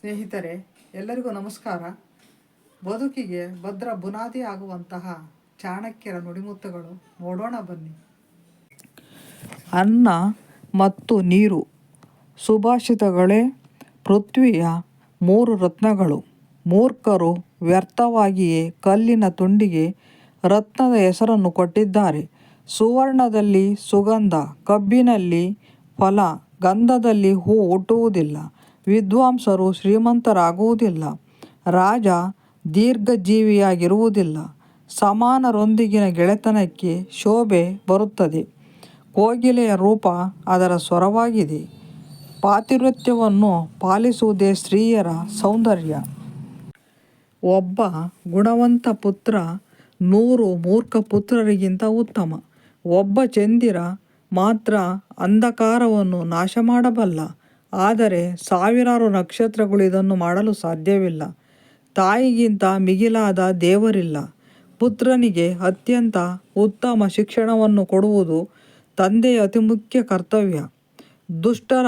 ಸ್ನೇಹಿತರೆ, ಎಲ್ಲರಿಗೂ ನಮಸ್ಕಾರ. ಬದುಕಿಗೆ ಭದ್ರ ಬುನಾದಿ ಆಗುವಂತಹ ಚಾಣಕ್ಯರ ನುಡಿಮುತ್ತುಗಳು, ನೋಡೋಣ ಬನ್ನಿ. ಅನ್ನ ಮತ್ತು ನೀರು, ಸುಭಾಷಿತಗಳೇ ಪೃಥ್ವಿಯ ಮೂರು ರತ್ನಗಳು. ಮೂರ್ಖರು ವ್ಯರ್ಥವಾಗಿಯೇ ಕಲ್ಲಿನ ತುಂಡಿಗೆ ರತ್ನದ ಹೆಸರನ್ನು ಕೊಟ್ಟಿದ್ದಾರೆ. ಸುವರ್ಣದಲ್ಲಿ ಸುಗಂಧ, ಕಬ್ಬಿನಲ್ಲಿ ಫಲ, ಗಂಧದಲ್ಲಿ ಹೂ ಹುಟ್ಟುವುದಿಲ್ಲ. ವಿದ್ವಾಂಸರು ಶ್ರೀಮಂತರಾಗುವುದಿಲ್ಲ. ರಾಜ ದೀರ್ಘಜೀವಿಯಾಗಿರುವುದಿಲ್ಲ. ಸಮಾನರೊಂದಿಗಿನ ಗೆಳೆತನಕ್ಕೆ ಶೋಭೆ ಬರುತ್ತದೆ. ಕೋಗಿಲೆಯ ರೂಪ ಅದರ ಸ್ವರವಾಗಿದೆ. ಪಾತಿವೃತ್ಯವನ್ನು ಪಾಲಿಸುವುದೇ ಸ್ತ್ರೀಯರ ಸೌಂದರ್ಯ. ಒಬ್ಬ ಗುಣವಂತ ಪುತ್ರ ನೂರು ಮೂರ್ಖ ಪುತ್ರರಿಗಿಂತ ಉತ್ತಮ. ಒಬ್ಬ ಚಂದಿರ ಮಾತ್ರ ಅಂಧಕಾರವನ್ನು ನಾಶ ಮಾಡಬಲ್ಲ ಆದರೆ ಸಾವಿರಾರು ನಕ್ಷತ್ರಗಳು ಇದನ್ನು ಮಾಡಲು ಸಾಧ್ಯವಿಲ್ಲ. ತಾಯಿಗಿಂತ ಮಿಗಿಲಾದ ದೇವರಿಲ್ಲ. ಪುತ್ರನಿಗೆ ಅತ್ಯಂತ ಉತ್ತಮ ಶಿಕ್ಷಣವನ್ನು ಕೊಡುವುದು ತಂದೆಯ ಅತಿ ಮುಖ್ಯ ಕರ್ತವ್ಯ. ದುಷ್ಟರ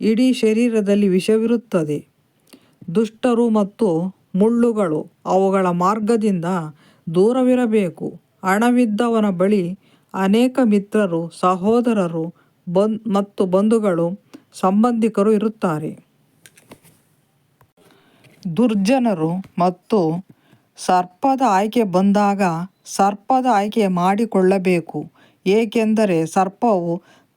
ಇಡೀ ಶರೀರದಲ್ಲಿ ವಿಷವಿರುತ್ತದೆ. ದುಷ್ಟರು ಮತ್ತು ಮುಳ್ಳುಗಳು ಅವುಗಳ ಮಾರ್ಗದಿಂದ ದೂರವಿರಬೇಕು. ಹಣವಿದ್ದವನ ಬಳಿ ಅನೇಕ ಮಿತ್ರರು, ಸಹೋದರರು ಬನ್, ಮತ್ತು ಬಂಧುಗಳು ಸಂಬಂಧಿಕರು ಇರುತ್ತಾರೆ. ದುರ್ಜನರು ಮತ್ತು ಸರ್ಪದ ಆಯ್ಕೆ ಬಂದಾಗ ಸರ್ಪದ ಆಯ್ಕೆ ಮಾಡಿಕೊಳ್ಳಬೇಕು, ಏಕೆಂದರೆ ಸರ್ಪವು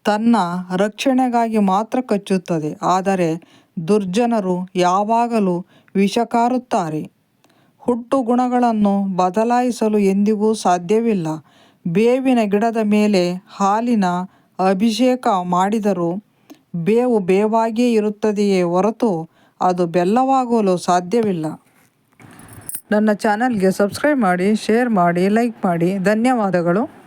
ತನ್ನ ರಕ್ಷಣೆಗಾಗಿ ಮಾತ್ರ ಕಚ್ಚುತ್ತದೆ. ಆದರೆ ದುರ್ಜನರು ಯಾವಾಗಲೂ ವಿಷಕಾರುತ್ತಾರೆ. ಹುಟ್ಟು ಗುಣಗಳನ್ನು ಬದಲಾಯಿಸಲು ಎಂದಿಗೂ ಸಾಧ್ಯವಿಲ್ಲ. ಬೇವಿನ ಗಿಡದ ಮೇಲೆ ಹಾಲಿನ ಅಭಿಷೇಕ ಮಾಡಿದರೂ ಬೇವು ಬೇವಾಗಿಯೇ ಇರುತ್ತದೆಯೇ ಹೊರತು ಅದು ಬೆಲ್ಲವಾಗಲು ಸಾಧ್ಯವಿಲ್ಲ. ನನ್ನ ಚಾನಲ್ಗೆ ಸಬ್ಸ್ಕ್ರೈಬ್ ಮಾಡಿ, ಶೇರ್ ಮಾಡಿ, ಲೈಕ್ ಮಾಡಿ. ಧನ್ಯವಾದಗಳು.